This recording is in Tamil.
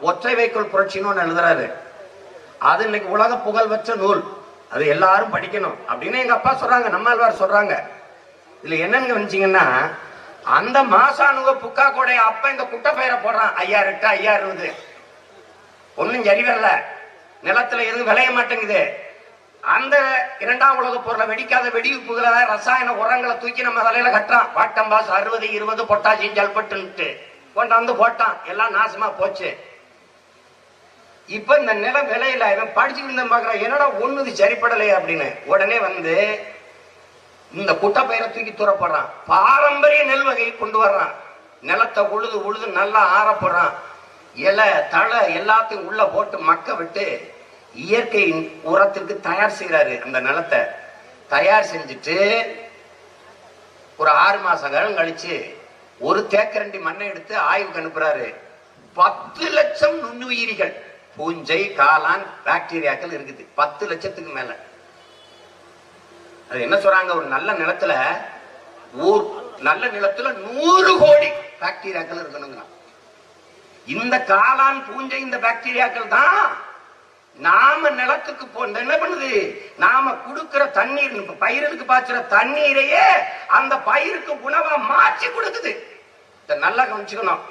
ஒற்றை வைக்கோல் புரட்சின்னு ஒன்று எழுதுறாரு. அது இன்னைக்கு உலக புகழ் பெற்ற நூல். அது எல்லாரும் படிக்கணும் அப்படின்னு எங்க அப்பா சொல்றாங்க நம்மாழ்வார் சொல்றாங்க. இதுல என்னன்னு கவனிச்சீங்கன்னா அந்த மாசானுவ புக்கா கூட அப்ப இந்த குட்டை பெயரை போடுறான். ஐயா எட்டு ஐயா இருபது. ஒன்னும் சரி வரல. நிலத்துல எதுவும் விளைய மாட்டேங்குது. அந்த இரண்டாம் உலக போர்ல வெடிக்காத வெடிவுப்புகளை ரசாயன உரங்களை தூக்கி நம்ம தலையில கட்டுறான். வாட்டம்பாஸ் அறுபது இருபது பொட்டாசியம் ஜல்பட்டுன்ட்டு கொண்டாந்து போட்டான். எல்லாம் நாசமா போச்சு. இப்ப இந்த நிலம் விலையில இவன் படிச்சுட்டு இருந்த பாக்குறான் என்னடா ஒண்ணுது சரிப்படலையே அப்படின்னு. உடனே வந்து இந்த குட்டை பயிரை தூக்கி தூரப்படுறான். பாரம்பரிய நெல் வகையை கொண்டு வர்றான். நிலத்தை உழுது உழுது நல்லா ஆறப்படுறான். இலை தழை எல்லாத்தையும் உள்ள போட்டு மக்க விட்டு இயற்கை உரத்திற்கு தயார் செய்யறாரு அந்த நிலத்தை. தயார் செஞ்சுட்டு ஒரு ஆறு மாச காலம் கழிச்சு ஒரு தேக்கரண்டி மண்ணை எடுத்து ஆய்வுக்கு அனுப்புறாரு. பத்து லட்சம் நுண்ணுயிரிகள். பூஞ்சை காளான் பாக்டீரியாக்கள் இருக்குது. பத்து லட்சத்துக்கு மேல. அது என்ன சொல்றாங்க? ஒரு நல்ல நிலத்துல ஊர் நல்ல நிலத்துல நூறு கோடி பாக்டீரியாக்கள் இருக்கணுங்க இந்த காளான் பூஞ்சை இந்த பாக்டீரியாக்கள் தான் நாம நிலத்துக்கு போ என்ன பண்ணுது? நாம கொடுக்கிற தண்ணீர் பயிர்களுக்கு பயிருக்கு பாய்ச்சுற தண்ணீரையே அந்த பயிருக்கு உணவா மாற்றி கொடுக்குது. இதை நல்லா கவனிச்சுக்கணும்.